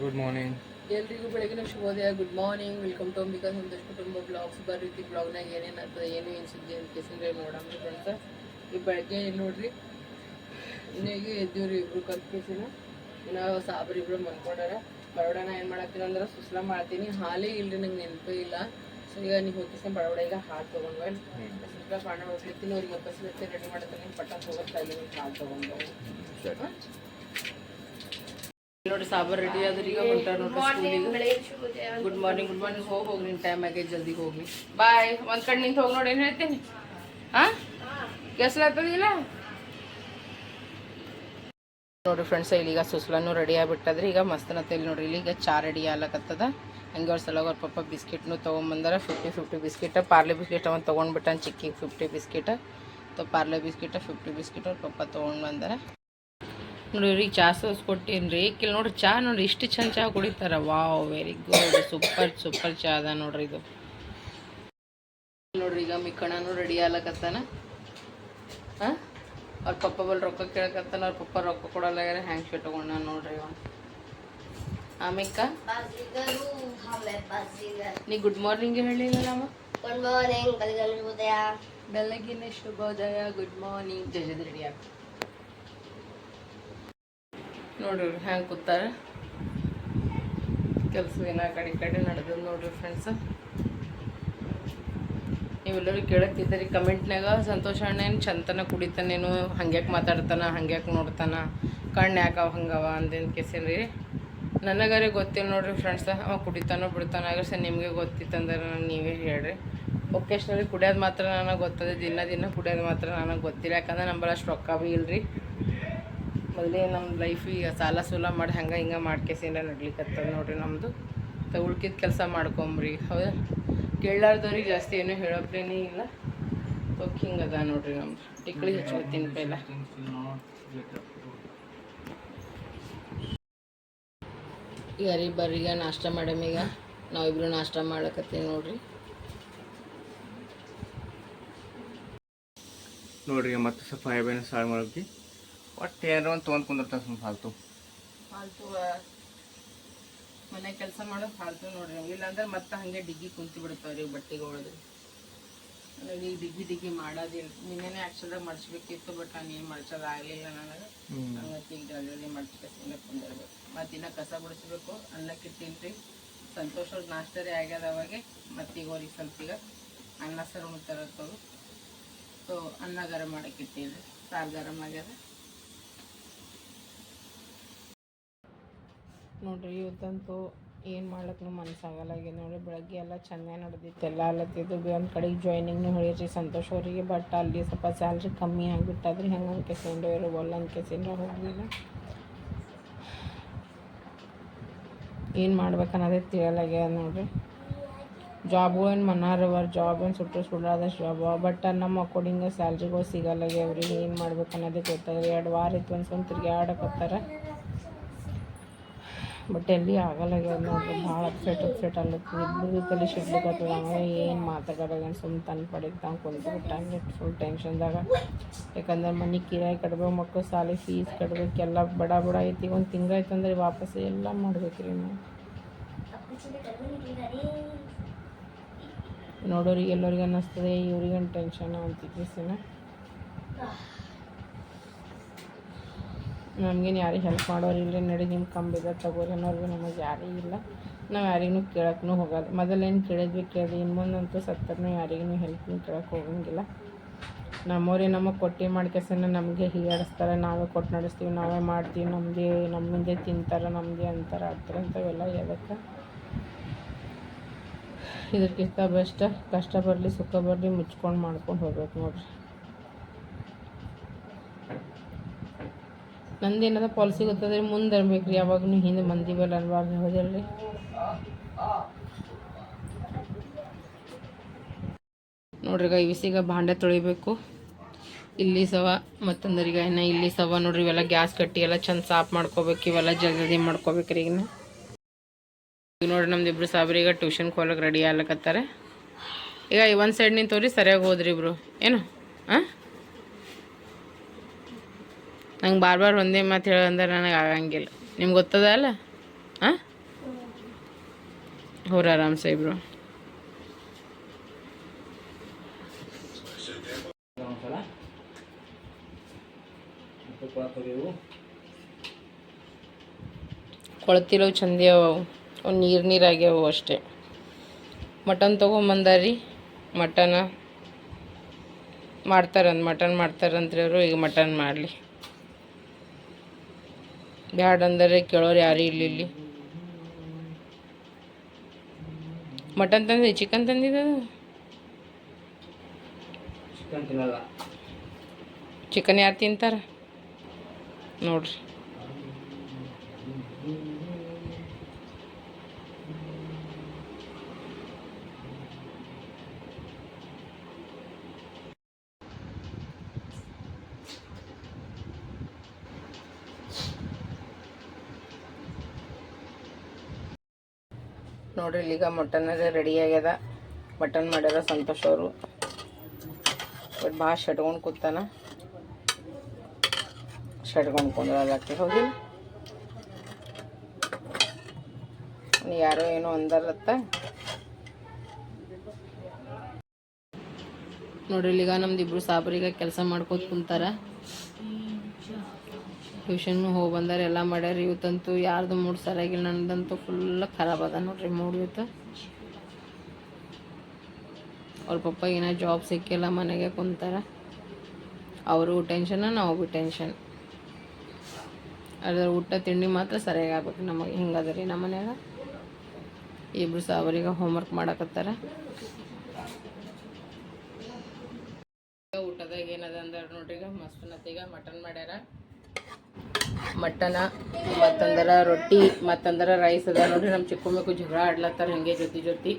Good morning ಎಲ್ರಿಗೂ ಬೆಳಗಿನ ಶುಭೋದಯ. Good morning welcome to Ambika Santosh ಕುಟುಂಬ ಬ್ಲಾಗ್ಸ್ ರೀತಿ ಬ್ಲಾಗ್ನಾಗ ಏನೇನು ಆಗ್ತದೆ ಏನು ಏನು ಸುದ್ದಿ ಅಂತ ಕೇಸಿಂದ್ರೆ ನೋಡೋಣ ಫ್ರೆಂಡ್ಸ ಈ ಬೆಳಗ್ಗೆ ಏನು ನೋಡ್ರಿ? ಇನ್ನೇಗೆ ಎದ್ದೀವ್ರಿ ಇಬ್ರು ಕಲ್ಪಿಸಿನ ಇನ್ನ ಸಾಬ್ರು ಇಬ್ರು ಮನ್ಕೊಂಡಾರ ಬಡವಡನ ಏನು ಮಾಡತ್ತೀನಿ ಅಂದ್ರೆ ಸುಸ್ಲಾ ಮಾಡ್ತೀನಿ. ಹಾಲೇ ಇಲ್ರಿ ನಂಗೆ ನೆನಪೇ ಇಲ್ಲ. ಸೊ ಈಗ ನೀವು ಹೋಗಿಸ್ಕೊಂಡು ಬಡವಡ ಈಗ ಹಾಲು ತೊಗೊಂಡ್ವೆ ಸುಸ್ಲ ಪಾಣ ಹೋಗ್ಲಿತ್ತೀನಿ ಅವ್ರಿಗೆ ಮತ್ತೆ ರೆಡಿ ಮಾಡ್ತೀನಿ. ಪಟ್ಟ ಹೋಗೋದು ಹಾಲು ತೊಗೊಂಡು ನೋಡಿ ಸಾಂಬಾರ್ ರೆಡಿ ಆದ್ರೆ ಈಗ ಹೊಂಟಾರ ನೋಡ್ರಿ ಸ್ಕೂಲಿಗೆ ಗುಡ್ ಮಾರ್ನಿಂಗ್ ಗುಡ್ ಮಾರ್ನಿಂಗ್ ಹೋಗಿ ಹೋಗ್ರಿ ನಿಮ್ಮ ಟೈಮ್ ಆಗೈತೆ ಜಲ್ದಿ ಹೋಗ್ರಿ ಬಾಯ್ ಒಂದ್ ಕಡೆ ನಿಂತು ಹೋಗಿ ನೋಡಿ ಏನು ಹೇಳ್ತೀನಿ ಹಾ ಕೆಸ್ಲಾಗ್ತದಿಲ್ಲ ನೋಡ್ರಿ ಫ್ರೆಂಡ್ಸ್ ಇಲ್ಲಿಗ ಸುಸ್ಲಾನು ರೆಡಿ ಆಗಿಬಿಟ್ಟದ್ರಿ ಈಗ ಮಸ್ತನತ್ತ ಇಲ್ಲಿ ನೋಡ್ರಿ ಇಲ್ಲಿ ಈಗ ಚಾ ರೆಡಿ ಆಗ್ಲಕತ್ತದ. ಹಂಗೆ ಅವ್ರ ಸಲ ಅವ್ರ ಪಪ್ಪ ಬಿಸ್ಕಿಟ್ನು ತೊಗೊಂಬಂದಾರ. Fifty fifty biscuit Parle biscuit ಅವನು ತೊಗೊಂಡ್ಬಿಟ್ಟಾನ ಚಿಕ್ಕಿ ಫಿಫ್ಟಿ ಬಿಸ್ಕಿಟ್ ತೊ ಪಾರ್ಲೆ ಬಿಸ್ಕಿಟ್ ಫಿಫ್ಟಿ ಬಿಸ್ಕಿಟ್ ಅವ್ರ ಪಪ್ಪ ತೊಗೊಂಡು ಬಂದಾರ ನೋಡ್ರಿ ಇವ್ರಿಗೆ ಚಹಾ ಸೋಸ್ ಕೊಟ್ಟೀನಿ ರೀ. ಕಿಲ್ ನೋಡ್ರಿ ಚಾ ನೋಡ್ರಿ ಇಷ್ಟು ಚಂದ ಚಹಾ ಕುಡಿತಾರ. Wow very good super super ಚಾ ಅದ ನೋಡ್ರಿ ಇದು. ನೋಡ್ರಿ ಈಗ ಮಿಕ್ಕಣನು ರೆಡಿ ಆಗ್ಲಕತ್ತಾನ. ಹಾಂ ಅವ್ರ ಪಪ್ಪ ಬಲ್ ರೊಕ್ಕ ಕೇಳಕತ್ತಾನ ಅವ್ರ ಪಪ್ಪ ರೊಕ್ಕ ಕೊಡಲ್ಲ ಹ್ಯಾಂಗ್ ಶರ್ಟ್ ತಗೊಂಡ ನೋಡ್ರಿ ಇವ. ನೀ ಗುಡ್ ಮಾರ್ನಿಂಗ್ ಹೇಳಿಲ್ಲ ನಮ್ಮ ಗುಡ್ ಮಾರ್ನಿಂಗ್ ಬೆಳಗಿನ ಶುಭೋದಯ ಗುಡ್ ಮಾರ್ನಿಂಗ್ ಜಜದ್ ರೆಡಿ ಆಗ ನೋಡ್ರಿ ಹ್ಯಾಂಗೆ ಕೂತಾರ. ಕೆಲಸ ಆ ಕಡೆ ಈ ಕಡೆ ನಡೆದದ ನೋಡ್ರಿ ಫ್ರೆಂಡ್ಸ್ ನೀವೆಲ್ಲರೂ ಕೇಳತ್ತಿದ್ದೀರಿ ಕಮೆಂಟ್ನಾಗ ಸಂತೋಷ ಅಣ್ಣ ಏನು ಚಂತನ ಕುಡಿತಾನೇನು? ಹಂಗ್ಯಾಕೆ ಮಾತಾಡ್ತಾನ? ಹಂಗ್ಯಾಕೆ ನೋಡ್ತಾನ? ಕಣ್ಣು ಯಾಕೆ ಅವ ಹಂಗವ ಅಂದೇನು ರೀ ನನಗಾರೆ ಗೊತ್ತಿಲ್ಲ ನೋಡ್ರಿ ಫ್ರೆಂಡ್ಸ್ ಅವ ಕುಡಿತಾನೋ ಬಿಡ್ತಾನೋ? ಆಗ ಸರ್ ನಿಮಗೆ ಗೊತ್ತಿತ್ತಂದ್ರೆ ನೀವೇ ಹೇಳ್ರಿ. ಒಕೇಶ್ನಲಿ ಕುಡಿಯೋದು ಮಾತ್ರ ನನಗೆ ಗೊತ್ತದೆ. ದಿನ ದಿನ ಕುಡಿಯೋದು ಮಾತ್ರ ನನಗೆ ಗೊತ್ತಿಲ್ಲ. ಯಾಕಂದ್ರೆ ನಂಬಲ್ಲ ಅಷ್ಟು ರೊಕ್ಕ ಭೀ ಇಲ್ರಿ. ಮೊದಲೇ ನಮ್ಮ ಲೈಫ್ ಈಗ ಸಾಲ ಸೂಲ ಮಾಡಿ ಹಂಗೆ ಹಿಂಗೆ ಮಾಡ್ಕೇಸಿಂದ ನಡ್ಲಿಕ್ಕೆ ನೋಡ್ರಿ ನಮ್ಮದು ತ ಉಳ್ಕಿದ ಕೆಲಸ ಮಾಡ್ಕೊಂಬ್ರಿ. ಹೌದಾ? ಕೇಳಾರ್ದವ್ರಿಗೆ ಜಾಸ್ತಿ ಏನೂ ಹೇಳೋಪ್ಲೇನೇ ಇಲ್ಲ. ಓಕೆ ಹಿಂಗೆ ಅದ ನೋಡ್ರಿ ನಮ್ದು. ಟಿಕ್ಳಿ ಹಚ್ಕೊತೀನಿ ಪೈಲ. ಯಾರಿ ರೀ ಬರ್ರಿ ಈಗ ನಾಷ್ಟ ಮಾಡಮೀಗ ಈಗ. ನಾವಿಬ್ರು ನಾಷ್ಟ ಮಾಡಕತ್ತೀವಿ ನೋಡ್ರಿ. ನೋಡ್ರಿ ಮತ್ತೆ ಸ್ವಲ್ಪ ಸಾರು ಮಾಡೋಕೆ ಒಟ್ಟು ಏನಾರ ಒಂದು ತೊಗೊಂಡು ಕುಂದಿರ್ತಾನೆ ಫಾಲ್ತು. ಫಾಲ್ತು ಮನೆ ಕೆಲಸ ಮಾಡೋ ಫಾಲ್ತು ನೋಡ್ರಿ. ಇಲ್ಲಾಂದ್ರೆ ಮತ್ತೆ ಹಂಗೆ ಡಿಗ್ಗಿ ಕುಂತು ಬಿಡ್ತಾವ್ರಿ ಬಟ್ಟೆಗೆ ಹೊಡೆದು ಈಗ ಡಿಗ್ಗಿ ಡಿಗ್ಗಿ ಮಾಡೋದಿಲ್ಲ ನಿನ್ನೆನೇ ಆ್ಯಕ್ಚುಲಾಗಿ ಮಡ್ಸ್ಬೇಕಿತ್ತು ಬಟ್ ನಾನು ಏನು ಮಡ್ಸೋದು ಆಗಲಿಲ್ಲ ನನಗೆ. ಹಂಗತಿ ಈಗ ಕುಂದಿರ್ಬೇಕು. ಮತ್ತು ಇನ್ನ ಕಸ ಬಿಡಿಸ್ಬೇಕು ಅನ್ನಕ್ಕೆ ತಿನ್ರಿ ಸಂತೋಷ ಅವ್ರ ನಾಷ್ಟರಿ ಆಗ್ಯದ ಅವಾಗೆ ಮತ್ತೀಗ ಅವ್ರಿಗೆ ಸ್ವಲ್ಪ ಈಗ ಅನ್ನ ಸರ್ ಉಣ್ತಾರತ್ತವರು ಸೊ ಅನ್ನ ಗರಂ ಮಾಡಕ್ಕೆ ಇಟ್ಟೀನಿ ಸಾರು ಗರಂ ಆಗ್ಯದ. ನೋಡ್ರಿ ಇವತ್ತಂತೂ ಏನು ಮಾಡ್ಲಕ್ಕೂ ಈಗ ನೋಡಿ ಬೆಳಗ್ಗೆ ಎಲ್ಲ ಚೆನ್ನಾಗಿ ನಡೆದಿತ್ತು ಎಲ್ಲ ಅಲ್ಲತ್ತಿದ್ದು ಬಿ ಒಂದು ಕಡೆಗೆ ಜಾಯ್ನಿಂಗ್ನು ಹೇಳಿರಿ ಸಂತೋಷ್ ಅವರಿಗೆ ಬಟ್ ಅಲ್ಲಿ ಸ್ವಲ್ಪ ಸ್ಯಾಲ್ರಿ ಕಮ್ಮಿ ಆಗಿಬಿಟ್ಟಾದ್ರೆ. ಹೆಂಗೆ ಅನ್ಕೆಸಿಂಡ್ರು ಇರೋ ಒಲ್ಲ ಅನ್ಕೆಸಿಂಡ್ರು ಹೋಗಲಿಲ್ಲ. ಏನು ಮಾಡ್ಬೇಕು ಅನ್ನೋದೇ ತಿಳಿಯಲಾಗ್ಯದ ನೋಡ್ರಿ. ಜಾಬು ಏನು ಮನಾರವ ಜಾಬ್ ಏನು ಸುಟ್ಟು ಸುಡಾದಷ್ಟು ಜಾಬ್ ಬಟ್ ನಮ್ಮ ಅಕಾರ್ಡಿಂಗ್ ಸ್ಯಾಲ್ರಿಗಳು ಸಿಗಲ್ಲಾಗ್ಯಾವ್ರಿ ಏನು ಮಾಡ್ಬೇಕು ಗೊತ್ತಾಗಲ್ಲ ಎರಡು ವಾರ ಇತ್ತು ಅನ್ಸ್ಕೊಂಡು ತಿರ್ಗಾಡಕತ್ತಾರ ಬಟ್ ಎಲ್ಲಿ ಆಗಲ್ಲಾಗ್ಯದ ನೋಡ್ರಿ ಭಾಳ ಅಪ್ಸೆಟ್ ಅಪ್ಸೆಟ್ ಅಲ್ಲತ್ತದ ಇಬ್ಬರು ತಲೆ ಶಿಡ್ಲಿಕ್ಕತ್ತದ ಏನು ಮಾತಾಡೋಲ್ಲ ಸುಮ್ಮನೆ ತನ್ನ ಪಡೆಗೆ ತಾನು ಕುಂತು ಬಿಟ್ಟಂಗೆ ಫುಲ್ ಟೆನ್ಷನ್ದಾಗ ಯಾಕಂದ್ರೆ ಮನೆ ಕಿರಾಯಿ ಕಟ್ಬೇಕು ಮಕ್ಕಳು ಸಾಲಿ ಫೀಸ್ ಕಟ್ಬೇಕು ಎಲ್ಲ ಬಡ ಬಡ ಐತಿ ಒಂದು ತಿಂಗಳಾಯ್ತಂದ್ರೆ ವಾಪಸ್ ಎಲ್ಲ ಮಾಡ್ಬೇಕ್ರಿ ನಾವು ನೋಡೋರಿಗೆ ಎಲ್ಲರಿಗೆ ಅನ್ನಿಸ್ತದೆ ಇವ್ರಿಗೇನು ಟೆನ್ಷನ್ ಅಂತಿದ್ದೀಸಿನ ನಮ್ಗೇನು ಯಾರಿಗೆ ಹೆಲ್ಪ್ ಮಾಡೋರು ಇಲ್ಲ ನಡಿ ನಿಮ್ಮ ಕಂಬಿದ ತಗೋರಿ ಅನ್ನೋರ್ಗು ನಮಗೆ ಯಾರೂ ಇಲ್ಲ. ನಾವು ಯಾರಿಗೂ ಕೇಳೋಕ್ಕೂ ಹೋಗಲ್ಲ. ಮೊದಲೇನು ಕೇಳಿದ್ವಿ ಕೇಳಿ ಇನ್ನು ಮುಂದಂತೂ ಸತ್ತರೂ ಯಾರಿಗೂ ಹೆಲ್ಪ್ನು ಕೇಳಕ್ಕೆ ಹೋಗಂಗಿಲ್ಲ. ನಮ್ಮವ್ರೆ ನಮಗೆ ಕೊಟ್ಟು ಮಾಡ್ಕೆಸನ ನಮಗೆ ಹೀಯಾಡಿಸ್ತಾರೆ. ನಾವೇ ಕೊಟ್ಟು ನಡೆಸ್ತೀವಿ, ನಾವೇ ಮಾಡ್ತೀವಿ. ನಮ್ಮದೇ ನಮ್ಮಿಂದೆ ತಿಂತಾರೆ ನಮ್ಮದೇ ಅಂತಾರೆ. ಆಡ್ತಾರೆ ಅಂತವೆಲ್ಲ ಎದಕ್ಕೆ ಇದಕ್ಕಿಂತ ಬೆಸ್ಟ್. ಕಷ್ಟ ಬರಲಿ, ಸುಖ ಬರಲಿ ಮುಚ್ಕೊಂಡು ಮಾಡ್ಕೊಂಡು ಹೋಗ್ಬೇಕು ನೋಡ್ರಿ. ನಂದೇನದ ಪಾಲಿಸಿ ಗೊತ್ತಾದ್ರೆ ಮುಂದೆ ಇರ್ಬೇಕು ರೀ ಯಾವಾಗೂ ಹಿಂದೆ ಮಂದಿ ಬಲ್ಲ ಅನ್ಬಾರ್ದು ಹೌದಲ್ರಿ? ನೋಡ್ರಿ ಈಗ ಇವಿಸಿಗ ಭಾಂಡೆ ತೊಳಿಬೇಕು. ಇಲ್ಲಿ ಸವ ಮತ್ತಂದ್ರೀಗ ಇನ್ನು ಇಲ್ಲಿ ಸವ ನೋಡ್ರಿ, ಇವೆಲ್ಲ ಗ್ಯಾಸ್ ಕಟ್ಟಿ ಎಲ್ಲ ಚಂದ ಸಾಫ್ ಮಾಡ್ಕೋಬೇಕು, ಇವೆಲ್ಲ ಜಲ್ದಿ ಮಾಡ್ಕೋಬೇಕ್ರಿ ಈಗ ಈಗ ನೋಡ್ರಿ, ನಮ್ದು ಇಬ್ರು ಈಗ ಟ್ಯೂಷನ್ಗೆ ಹೋಗ್ಲಕ್ಕೆ ರೆಡಿ ಆಗ್ಲಕತ್ತಾರೆ. ಈಗ ಈ ಒಂದು ಸೈಡ್ ನಿಂತವ್ರಿ ಸರಿಯಾಗಿ ಹೋದ್ರಿ ಇಬ್ರು. ಏನು? ಹಾಂ ನಂಗೆ ಬಾರ್ ಬಾರ್ ಒಂದೇ ಮಾತು ಹೇಳಂದ್ರೆ ನನಗೆ ಆಗಂಗಿಲ್ಲ. ನಿಮ್ಗೆ ಗೊತ್ತದ ಅಲ್ಲ? ಹಾಂ ಹೋರ ಆರಾಮ್ ಸಾಹೇಬ್ರು ಕೊಳತಿಲವು ಚಂದಿ ಅವು. ಅವು ನೀರು ನೀರಾಗ್ಯಾವು ಅಷ್ಟೇ. ಮಟನ್ ತೊಗೊಂಬಂದಾರಿ. ಮಟನ ಮಾಡ್ತಾರಂತ ಮಟನ್ ಮಾಡ್ತಾರಂತ್ರಿ ಅವರು, ಈಗ ಮಟನ್ ಮಾಡಲಿ. ಬ್ಯಾಡ ಅಂದರೆ ಕೇಳೋರು ಯಾರು ಇಲ್ಲ ಇಲ್ಲಿ ಮಟನ್ ತಂದಿ ಚಿಕನ್ ತಂದಿದ್ದು? ಚಿಕನ್ ಯಾರು ತಿಂತಾರೆ? ನೋಡ್ರಿ. ನೋಡ್ರಿ ಇಲ್ಲಿಗ ಮಟನ್ ರೆಡಿ ಆಗ್ಯದ. ಮಟನ್ ಮಾಡ್ಯಾರ ಸಂತೋಷ್ ಅವರು. ಬಟ್ ಭಾಳ ಶಟ್ಕೊಂಡು ಕೂತಾನ. ಶಟ್ಕೊಂಡು ಕುಂದ್ರಲಕ್ಕೆ ಹೋಗಿ. ಯಾರೋ ಏನೋ ಅಂದರತ್ತ. ನೋಡ್ರಿ ಇಲ್ಲಿಗ ನಮ್ದು ಇಬ್ರು ಸಾಬ್ರೀಗ ಕೆಲಸ ಮಾಡ್ಕೋತ ಕುಂತಾರ. ಟ್ಯೂಷನ್ ಹೋಗಿ ಬಂದಾರೆ, ಎಲ್ಲ ಮಾಡ್ಯಾರ. ಇವತ್ತಂತೂ ಯಾರ್ದು ಮೂಡ್ ಸರಿಯಾಗಿಲ್ಲ, ನಂದಂತೂ ಫುಲ್ ಖರಾಬ್ ಅದ ನೋಡ್ರಿ ಮೂಡ್ ಇವತ್ತು. ಅವ್ರ ಪಪ್ಪ ಏನೋ ಜಾಬ್ ಸಿಕ್ಕಿಲ್ಲ, ಮನೆಗೆ ಕುಂತಾರ. ಅವರು ಟೆನ್ಷನ್ ನಾವು ಭೀ ಟೆನ್ಷನ್ ಅದ್ರ ಊಟ, ತಿಂಡಿ ಮಾತ್ರ ಸರಿಯಾಗಿ ಆಗ್ಬೇಕು ನಮಗೆ. ಹಿಂಗದ ರೀ ನಮ್ಮ ಮನ್ಯಾಗ? ಇಬ್ರು ಸಾವರಿಗೆ ಹೋಮ್ವರ್ಕ್ ಮಾಡಕತ್ತಾರ. ಊಟದಾಗ ಏನದ ಅಂದ್ರೆ ನೋಡ್ರಿ ಈಗ. ಮಸ್ತ್ ಮಟನ್ ಮಾಡ್ಯಾರ. ಮಟನ, ಮತ್ತಂದ್ರೆ ರೊಟ್ಟಿ, ಮತ್ತಂದ್ರೆ ರೈಸ್ ಅದ. ನೋಡ್ರಿ ನಮ್ಮ ಚಿಕ್ಕ ಮಕ್ಕಳು ಜಗಳ ಆಡ್ಲತ್ತಾರ, ಹಂಗೆ ಜೊತೆ ಜೊತೆ.